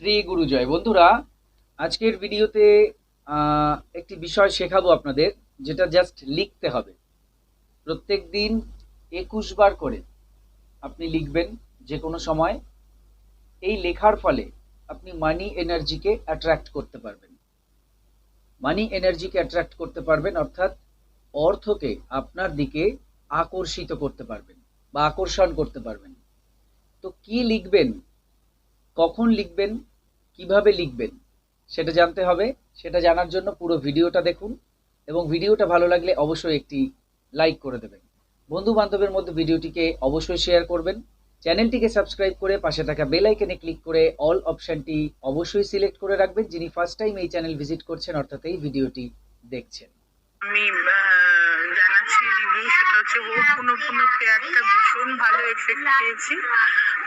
শ্রী গুরুজয়। বন্ধুরা, আজকের ভিডিওতে একটি বিষয় শেখাবো আপনাদের, যেটা জাস্ট লিখতে হবে। প্রত্যেক দিন একুশ বার করে আপনি লিখবেন যে কোনো সময়। এই লেখার ফলে আপনি মানি এনার্জিকে অ্যাট্রাক্ট করতে পারবেন। মানি এনার্জিকে অ্যাট্রাক্ট করতে পারবেন, অর্থাৎ অর্থকে আপনার দিকে আকর্ষিত করতে পারবেন বা আকর্ষণ করতে পারবেন। তো কি লিখবেন? কখন লিখবেন, কীভাবে লিখবেন, সেটা জানতে হবে। সেটা জানার জন্য পুরো ভিডিওটা দেখুন এবং ভিডিওটা ভালো লাগলে অবশ্যই একটি লাইক করে দেবেন। বন্ধু বান্ধবের মধ্যে ভিডিওটিকে অবশ্যই শেয়ার করবেন। চ্যানেলটিকে সাবস্ক্রাইব করে পাশে থাকা বেল আইকনে ক্লিক করে অল অপশনটি অবশ্যই সিলেক্ট করে রাখবেন। যিনি ফার্স্ট টাইম এই চ্যানেল ভিজিট করছেন, অর্থাৎ এই ভিডিওটি দেখছেন। আমি জানাচ্ছি রিভিউ সেটা হচ্ছে ও পুনো পুনো পেয়ারটা ভীষণ ভালো এফেক্ট পেয়েছি।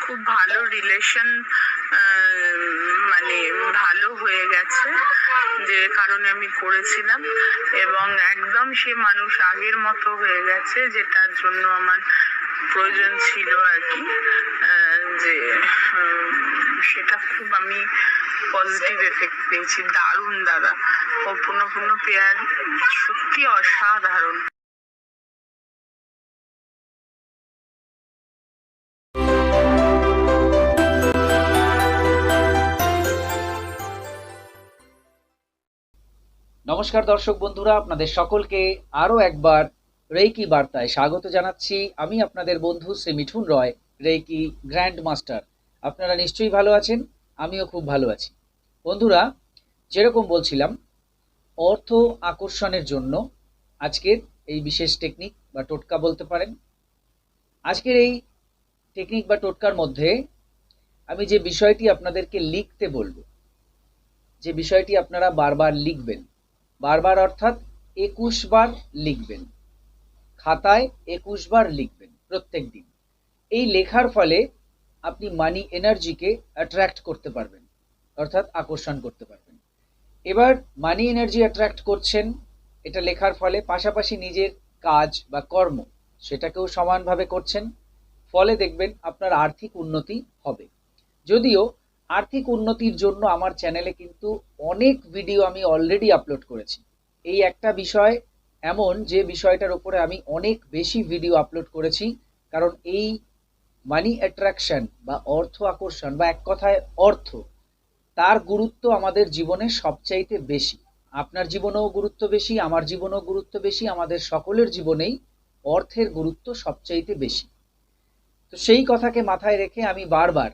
খুব ভালো রিলেশন মানে ভালো হয়ে গেছে, যে কারণে আমি করেছিলাম। এবং একদম সে মানুষ আগের মতো হয়ে গেছে, যেটার জন্য আমার প্রয়োজন ছিল আর কি। যে সেটা খুব আমি পজিটিভ এফেক্ট পেয়েছি। দারুণ দাদা। পুনঃ পেয়ার সত্যি অসাধারণ। নমস্কার দর্শক বন্ধুরা, আপনাদের সকলকে আরও একবার রেইকি বার্তায় স্বাগত জানাচ্ছি। আমি আপনাদের বন্ধু Shri Mithun Roy, reiki grand master আপনারা নিশ্চয়ই ভালো আছেন? আমিও খুব ভালো আছি। বন্ধুরা, যেরকম বলছিলাম, অর্থ আকর্ষণের জন্য আজকের এই বিশেষ টেকনিক বা টোটকা বলতে পারেন। আজকের এই টেকনিক বা টোটকার মধ্যে আমি যে বিষয়টি আপনাদেরকে লিখতে বলব, যে বিষয়টি আপনারা বারবার লিখবেন বারবার অর্থাৎ একুশ বার লিখবেন। খাতায় একুশ বার লিখবেন প্রত্যেক দিন। এই লেখার ফলে আপনি মানি এনার্জিকে অ্যাট্রাক্ট করতে পারবেন, অর্থাৎ আকর্ষণ করতে পারবেন। এবার মানি এনার্জি অ্যাট্রাক্ট করছেন, এটা লেখার ফলে পাশাপাশি নিজের কাজ বা কর্ম সেটাকেও সমানভাবে করছেন, ফলে দেখবেন আপনার আর্থিক উন্নতি হবে। যদিও আর্থিক উন্নতির জন্য আমার চ্যানেলে কিন্তু অনেক ভিডিও আমি অলরেডি আপলোড করেছি। এই একটা বিষয় এমন যে বিষয়টার উপরে আমি অনেক বেশি ভিডিও আপলোড করেছি, কারণ এই মানি অ্যাট্রাকশন বা অর্থ আকর্ষণ বা এক কথায় অর্থ, তার গুরুত্ব আমাদের জীবনে সবচাইতে বেশি। আপনার জীবনেও গুরুত্ব বেশি, আমার জীবনেও গুরুত্ব বেশি, আমাদের সকলের জীবনেই অর্থের গুরুত্ব সবচাইতে বেশি। তো সেই কথাকে মাথায় রেখে আমি বারবার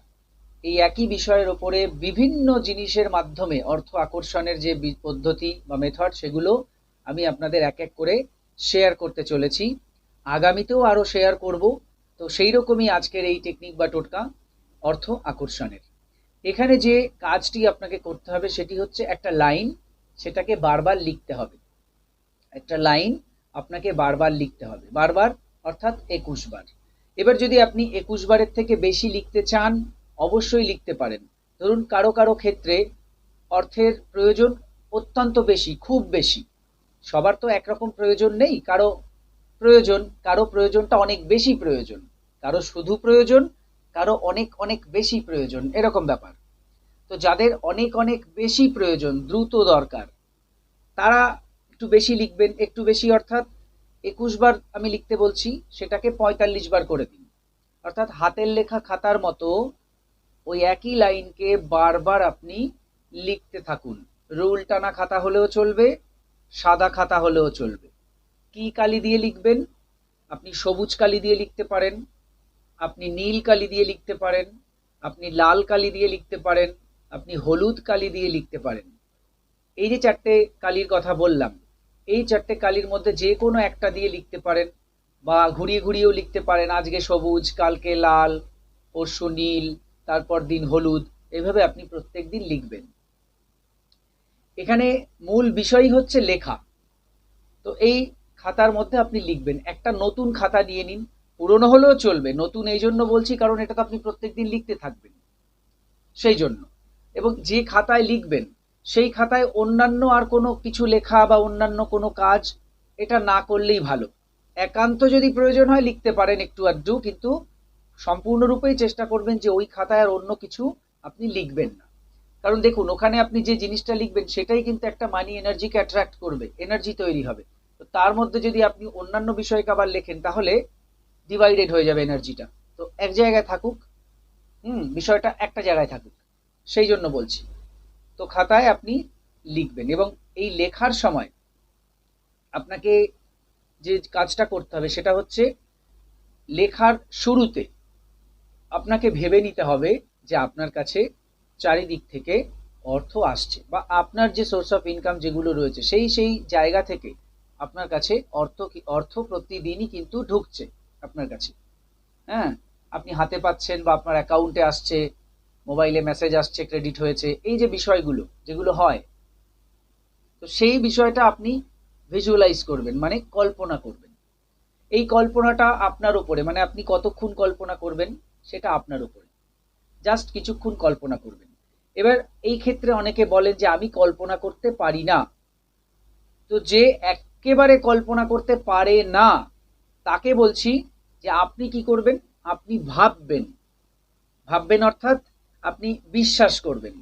এই একই বিষয়ের ওপরে বিভিন্ন জিনিসের মাধ্যমে অর্থ আকর্ষণের যে পদ্ধতি বা মেথড সেগুলো আমি আপনাদের এক এক করে শেয়ার করতে চলেছি। আগামীতেও আরও শেয়ার করব। তো সেই রকমই আজকের এই টেকনিক বা টোটকা, অর্থ আকর্ষণের। এখানে যে কাজটি আপনাকে করতে হবে, সেটি হচ্ছে একটা লাইন সেটাকে বারবার লিখতে হবে। একটা লাইন আপনাকে বারবার লিখতে হবে, বারবার, অর্থাৎ একুশ বার। এবার যদি আপনি একুশ বারের থেকে বেশি লিখতে চান অবশ্যই লিখতে পারেন। ধরুন, কারও কারও ক্ষেত্রে অর্থের প্রয়োজন অত্যন্ত বেশি, খুব বেশি। সবার তো একরকম প্রয়োজন নেই, কারও প্রয়োজন, কারও প্রয়োজনটা অনেক বেশি প্রয়োজন, কারও শুধু প্রয়োজন, কারও অনেক অনেক বেশি প্রয়োজন, এরকম ব্যাপার। তো যাদের অনেক অনেক বেশি প্রয়োজন, দ্রুত দরকার, তারা একটু বেশি লিখবেন, একটু বেশি অর্থাৎ একুশ বার আমি লিখতে বলছি, সেটাকে পঁয়তাল্লিশ বার করে দিন। অর্থাৎ হাতের লেখা খাতার মতো ওই একই লাইনকে বারবার আপনি লিখতে থাকুন। রুল টানা খাতা হলেও চলবে, সাদা খাতা হলেও চলবে। কি কালি দিয়ে লিখবেন? আপনি সবুজ কালি দিয়ে লিখতে পারেন, আপনি নীল কালি দিয়ে লিখতে পারেন, আপনি লাল কালি দিয়ে লিখতে পারেন, আপনি হলুদ কালি দিয়ে লিখতে পারেন। এই যে চারটে কালির কথা বললাম, এই চারটে কালির মধ্যে যে কোনো একটা দিয়ে লিখতে পারেন বা ঘুরিয়ে ঘুরিয়েও লিখতে পারেন, আজকে সবুজ, কালকে লাল, পরশু নীল তারপর দিন হলুদ, এভাবে আপনি প্রত্যেক দিন লিখবেন। এখানে মূল বিষয় হচ্ছে লেখা। তো এই খাতার মধ্যে আপনি লিখবেন। একটা নতুন খাতা নিয়ে নিন। পুরনো হলেও চলবে। নতুন এই জন্য বলছি, কারণ এটা তো আপনি প্রত্যেক দিন লিখতে থাকবেন। সেই জন্য। এবং যে খাতায় লিখবেন, সেই খাতায় অন্যান্য আর কোনো কিছু লেখা বা অন্যান্য কোনো কাজ, এটা না করলেই ভালো। একান্ত যদি প্রয়োজন হয়, লিখতে পারেন একটু আধটু কিন্তু সম্পূর্ণরূপেই চেষ্টা করবেন যে ওই খাতায় আর অন্য কিছু আপনি লিখবেন না। কারণ দেখুন, ওখানে আপনি যে জিনিসটা লিখবেন, সেটাই কিন্তু একটা মানি এনার্জিকে অ্যাট্রাক্ট করবে এনার্জি তৈরি হবে। তো তার মধ্যে যদি আপনি অন্যান্য বিষয়কে আবার লেখেন, তাহলে ডিভাইডেড হয়ে যাবে এনার্জিটা তো এক জায়গায় থাকুক, হুম, বিষয়টা একটা জায়গায় থাকুক, সেই জন্য বলছি। তো খাতায় আপনি লিখবেন এবং এই লেখার সময় আপনাকে যে কাজটা করতে হবে, সেটা হচ্ছে লেখার শুরুতে আপনাকে ভেবে নিতে হবে যে আপনার কাছে চারিদিক থেকে অর্থ আসছে বা আপনার যে সোর্স অফ ইনকাম যেগুলো রয়েছে, সেই সেই জায়গা থেকে আপনার কাছে অর্থ অর্থ প্রতিদিনই কিন্তু ঢুকছে আপনার কাছে। হ্যাঁ? আপনি হাতে পাচ্ছেন বা আপনার অ্যাকাউন্টে আসছে মোবাইলে মেসেজ আসছে ক্রেডিট হয়েছে, এই যে বিষয়গুলো যেগুলো হয়, তো সেই বিষয়টা আপনি ভিজুয়ালাইজ করবেন মানে কল্পনা করবেন। এই কল্পনাটা আপনার উপরে মানে আপনি কতক্ষণ কল্পনা করবেন? সেটা আপনার উপরে। জাস্ট কিছুক্ষণ কল্পনা করবেন। এবার এই ক্ষেত্রে অনেকে বলেন যে, আমি কল্পনা করতে পারি না। তো যে একেবারে কল্পনা করতে পারে না, তাকে বলছি যে, আপনি কি করবেন? আপনি ভাববেন। ভাববেন অর্থাৎ আপনি বিশ্বাস করবেন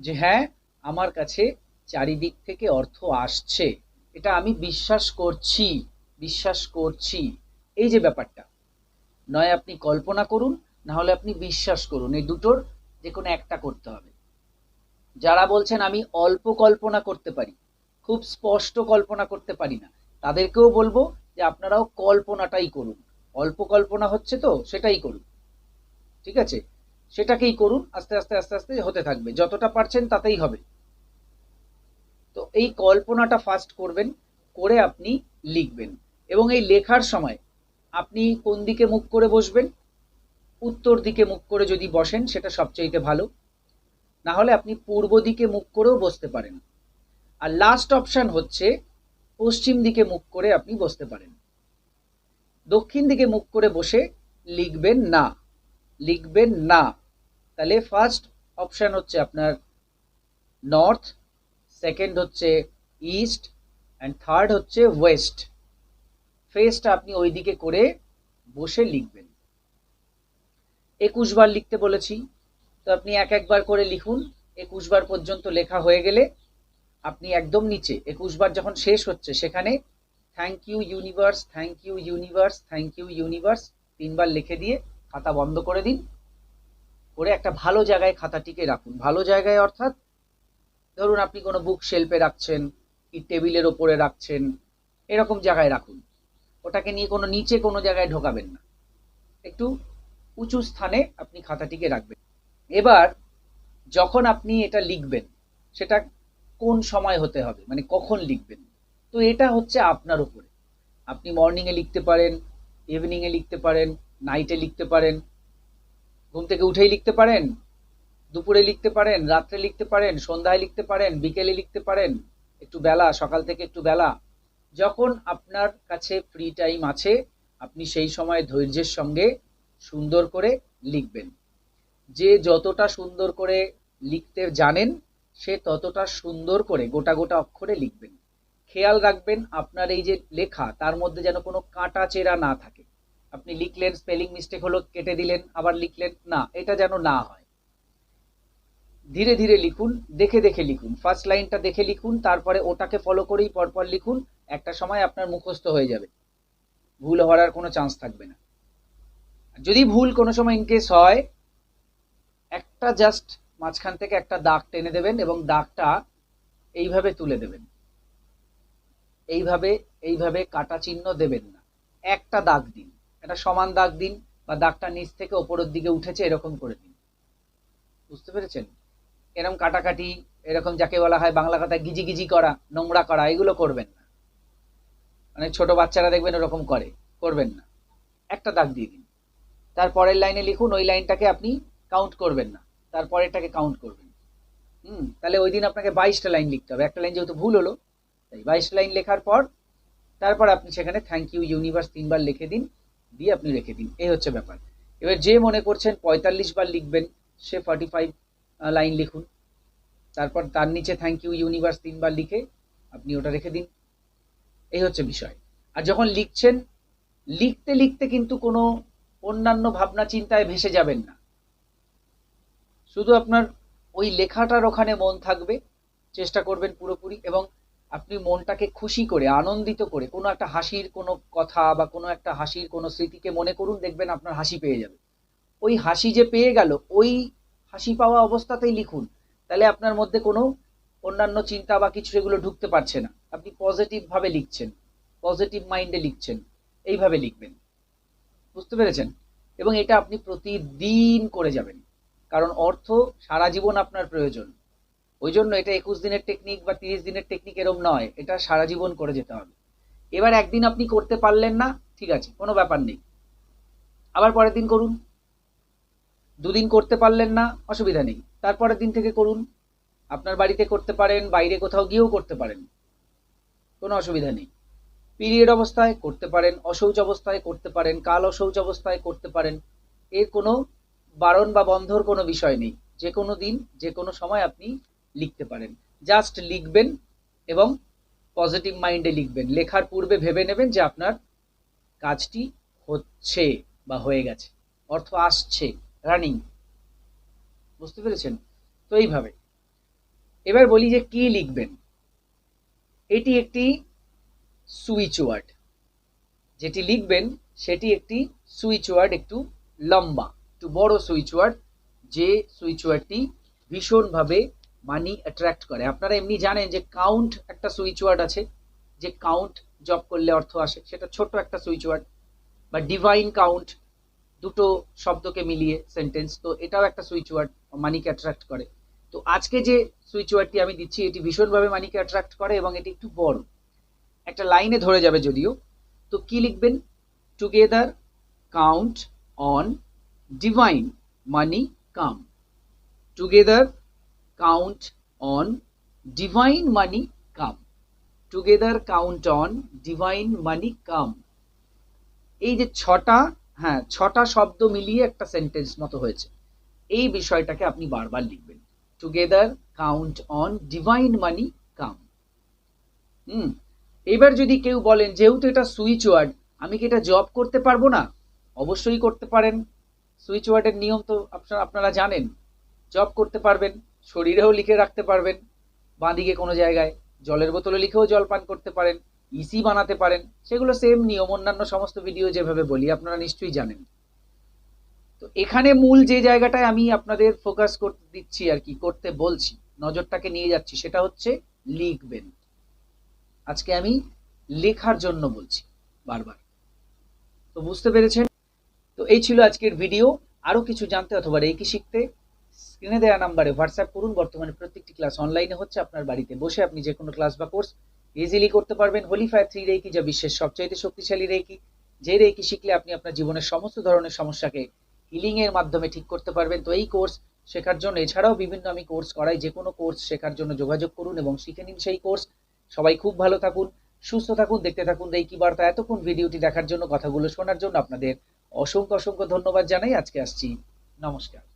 যে হ্যাঁ আমার কাছে চারিদিক থেকে অর্থ আসছে। এটা আমি বিশ্বাস করছি বিশ্বাস করছি। এই যে ব্যাপারটা। নয়, আপনি কল্পনা করুন না হলে আপনি বিশ্বাস করুন, এই দুটোর যে কোনো একটা করতে হবে। যারা বলছেন আমি অল্প কল্পনা করতে পারি, খুব স্পষ্ট কল্পনা করতে পারি না, তাদেরকেও বলব যে আপনারাও কল্পনাটাই করুন। অল্প কল্পনা হচ্ছে তো, সেটাই করুন। ঠিক আছে? সেটাকেই করুন, আস্তে আস্তে আস্তে আস্তে হতে থাকবে। যতটা পারছেন তাতেই হবে। তো এই কল্পনাটা ফার্স্ট করবেন, করে আপনি লিখবেন। এবং এই লেখার সময় আপনি কোন দিকে মুখ করে বসবেন? উত্তর দিকে মুখ করে যদি বসেন, সেটা সবচাইতে ভালো। না হলে আপনি পূর্ব দিকে মুখ করেও বসতে পারেন। আর লাস্ট অপশান হচ্ছে, পশ্চিম দিকে মুখ করে আপনি বসতে পারেন। দক্ষিণ দিকে মুখ করে বসে লিখবেন না। লিখবেন না। তাহলে ফার্স্ট অপশান হচ্ছে আপনার নর্থ সেকেন্ড হচ্ছে ইস্ট অ্যান্ড থার্ড হচ্ছে ওয়েস্ট ফেসটা আপনি ওই দিকে করে বসে লিখবেন। একুশ বার লিখতে বলেছি। তো আপনি এক একবার করে লিখুন। একুশ বার পর্যন্ত লেখা হয়ে গেলে আপনি একদম নিচে, একুশ বার যখন শেষ হচ্ছে, সেখানে thank you universe thank you universe thank you universe তিনবার লিখে দিয়ে খাতা বন্ধ করে দিন। করে একটা ভালো জায়গায় খাতাটিকে রাখুন। ভালো জায়গায় অর্থাৎ ধরুন আপনি কোনো বুক শেলফে রাখছেন কি টেবিলের ওপরে রাখছেন, এরকম জায়গায় রাখুন। ওটাকে নিয়ে কোনো নিচে কোনো জায়গায় ঢোকাবেন না। একটু উঁচু স্থানে আপনি খাতাটিকে রাখবেন। এবার যখন আপনি এটা লিখবেন, সেটা কোন সময় হতে হবে? মানে কখন লিখবেন? তো এটা হচ্ছে আপনার উপরে। আপনি মর্নিংয়ে লিখতে পারেন ইভিনিংয়ে লিখতে পারেন নাইটে লিখতে পারেন, ঘুম থেকে উঠেই লিখতে পারেন, দুপুরে লিখতে পারেন, রাত্রে লিখতে পারেন, সন্ধ্যায় লিখতে পারেন, বিকেলে লিখতে পারেন, একটু বেলা, সকাল থেকে একটু বেলা। যখন আপনার কাছে ফ্রি টাইম আছে, আপনি সেই সময় ধৈর্যের সঙ্গে সুন্দর করে লিখবেন। যে যতটা সুন্দর করে লিখতে জানেন, সে ততটা সুন্দর করে গোটা গোটা অক্ষরে লিখবেন। খেয়াল রাখবেন আপনার এই যে লেখা, তার মধ্যে যেন কোনো কাটা চেরা না থাকে। আপনি লিখলেন, স্পেলিং মিস্টেক হলো, কেটে দিলেন, আবার লিখলেন, না, এটা যেন না হয়। ধীরে ধীরে লিখুন, দেখে দেখে লিখুন। ফার্স্ট লাইনটা দেখে লিখুন, তারপরে ওটাকে ফলো করেই পরপর লিখুন, একটা সময় আপনার মুখস্থ হয়ে যাবে। ভুল হওয়ার কোনো চান্স থাকবে না। যদি ভুল কোনো সময় ইনকেস হয়, একটা জাস্ট মাঝখান থেকে একটা দাগ টেনে দেবেন এবং দাগটা এইভাবে তুলে দেবেন। এইভাবে এইভাবে কাটা চিহ্ন দেবেন না। একটা দাগ দিন। একটা সমান দাগ দিন বা দাগটা নিচ থেকে ওপরের দিকে উঠেছে এরকম করে দিন। বুঝতে পেরেছেন? এরকম কাটাকাটি, এরকম যাকে বলা হয় বাংলা কথায় গিজি গিজি করা, নোংরা করা, এগুলো করবেন না। মানে ছোট বাচ্চারা দেখবেন ওরকম করে, করবেন না। একটা দাগ দিয়ে দিন। তারপরের লাইনে লিখুন, ওই লাইনটাকে আপনি কাউন্ট করবেন না। তারপরেরটাকে কাউন্ট করবেন। হুম, তাহলে ওই দিন আপনাকে বাইশটা লাইন লিখতে হবে। একটা লাইন যেহেতু ভুল হলো, তাই বাইশটা লাইন লেখার পর, তারপর আপনি সেখানে থ্যাংক ইউ ইউনিভার্স তিনবার লিখে দিন, দিয়ে আপনি রেখে দিন। এই হচ্ছে ব্যাপার। এবার যে মনে করছেন পঁয়তাল্লিশ বার লিখবেন, সে ফর্টি ফাইভ লাইন লিখুন। তারপর তার নিচে থ্যাংক ইউ ইউনিভার্স তিনবার লিখে আপনি ওটা রেখে দিন। এই হচ্ছে বিষয়। আর যখন লিখছেন, লিখতে লিখতে কিন্তু কোনো অন্যান্য ভাবনা চিন্তায় ভেসে যাবেন না। শুধু আপনার ওই লেখাটার ওখানে মন থাকবে, চেষ্টা করবেন পুরোপুরি এবং আপনি মনটাকে খুশি করে, আনন্দিত করে, কোনো একটা হাসির কোনো কথা বা কোনো একটা হাসির কোনো স্মৃতিকে মনে করুন, দেখবেন আপনার হাসি পেয়ে যাবে। ওই হাসি যে পেয়ে গেল, ওই হাসি পাওয়া অবস্থাতেই লিখুন। তাহলে আপনার মধ্যে কোনো অন্যান্য চিন্তা বা কিছু এগুলো ঢুকতে পারছে না। আপনি পজিটিভভাবে লিখছেন পজিটিভ মাইন্ডে লিখছেন, এইভাবে লিখবেন। বুঝতে পেরেছেন? এবং এটা আপনি প্রতিদিন করে যাবেন। কারণ অর্থ সারা জীবন আপনার প্রয়োজন। ওই জন্য এটা একুশ দিনের টেকনিক বা তিরিশ দিনের টেকনিক এরম নয়। এটা সারা জীবন করে যেতে হবে। এবার একদিন আপনি করতে পারলেন না, ঠিক আছে, কোনো ব্যাপার নেই। আবার পরের দিন করুন। দুদিন করতে পারলেন না, অসুবিধা নেই। তারপরের দিন থেকে করুন। আপনার বাড়িতে করতে পারেন, বাইরে কোথাও গিয়েও করতে পারেন। কোনো অসুবিধা নেই। পিরিয়ড অবস্থায় করতে পারেন অশৌচ অবস্থায় করতে পারেন, কাল অশৌচ অবস্থায় করতে পারেন, এর কোনো বারণ বা বন্ধর কোনো বিষয় নেই। যে কোনো দিন, যে কোনো সময় আপনি লিখতে পারেন। জাস্ট লিখবেন এবং পজিটিভ মাইন্ডে লিখবেন। লেখার পূর্বে ভেবে নেবেন যে আপনার কাজটি হচ্ছে বা হয়ে গেছে, অর্থ আসছে, রানিং। বুঝতে পেরেছেন? তো এইভাবে। এবার বলি যে কি লিখবেন। এটি একটি সুইচ ওয়ার্ড। যেটি লিখবেন, সেটি একটি সুইচ ওয়ার্ড একটু লম্বা, একটু বড় সুইচ ওয়ার্ড, যে সুইচ ওয়ার্ডটি ভীষণভাবে মানি অ্যাট্রাক্ট করে। আপনারা এমনি জানেন যে কাউন্ট একটা সুইচ ওয়ার্ড আছে, যে কাউন্ট জব করলে অর্থ আসে, সেটা ছোট একটা সুইচ ওয়ার্ড বা ডিভাইন কাউন্ট দুটো শব্দকে মিলিয়ে সেন্টেন্স তো এটাও একটা সুইচ ওয়ার্ড মানিকে অ্যাট্রাক্ট করে। তো আজকে যে সুইচ ওয়ার্ডটি আমি দিচ্ছি, এটি ভীষণভাবে মানিকে অ্যাট্রাক্ট করে এবং এটি একটু বড়। একটা লাইনে ধরে যাবে যদিও। তো কি লিখবেন? Together count on divine money come together count on divine money come together count on divine money come এই যে ছটা হ্যাঁ ছটা শব্দ মিলিয়ে একটা সেন্টেন্স মতো হয়েছে। এই বিষয়টাকে আপনি বারবার লিখবেন। Together count on divine money come হুম? এবার যদি কেউ বলেন, যেহেতু এটা সুইচ ওয়ার্ড, আমি কি এটা জব করতে পারব না? অবশ্যই করতে পারেন। সুইচ ওয়ার্ডের নিয়ম তো আপনারা আপনারা জানেন। জব করতে পারবেন, শরীরেও লিখে রাখতে পারবেন, বাঁদিকে কোনো জায়গায় জলের বোতলে লিখেও জল পান করতে পারেন ইসি বানাতে পারেন, সেগুলো সেম নিয়ম, অন্যান্য সমস্ত ভিডিও যেভাবে বলি, আপনারা নিশ্চয়ই জানেন। তো এখানে মূল যে জায়গাটায় আমি আপনাদের ফোকাস করতে দিচ্ছি আর কি, করতে বলছি, নজরটাকে নিয়ে যাচ্ছি, সেটা হচ্ছে লিখবেন। আজকে আমি লেখার জন্য বলছি, বারবার। তো বুঝতে পেরেছেন? তো এই ছিল আজকের ভিডিও। আরও কিছু জানতে অথবা রেকি শিখতে স্ক্রিনে দেওয়া নাম্বারে হোয়াটসঅ্যাপ করুন। বর্তমানে প্রত্যেকটি ক্লাস অনলাইনে হচ্ছে। আপনার বাড়িতে বসে আপনি যে কোনো ক্লাস বা কোর্স ইজিলি করতে পারবেন। হোলিফায়ার থ্রি রেকি যা বিশ্বের সবচাইতে শক্তিশালী রেকি যে রেকি শিখলে আপনি আপনার জীবনের সমস্ত ধরনের সমস্যাকে হিলিং এর মাধ্যমে ঠিক করতে পারবেন। তো এই কোর্স শেখার জন্য, এছাড়াও বিভিন্ন আমি কোর্স করাই। যে কোনো কোর্স শেখার জন্য যোগাযোগ করুন এবং শিখে নিন সেই কোর্স। সবাই খুব ভালো থাকুন, সুস্থ থাকুন, দেখতে থাকুন এই কি বার্তা। এতক্ষণ ভিডিওটি দেখার জন্য, কথাগুলো শোনার জন্য আপনাদের অসংখ্য অসংখ্য ধন্যবাদ জানাই। আজকে আসছি। নমস্কার।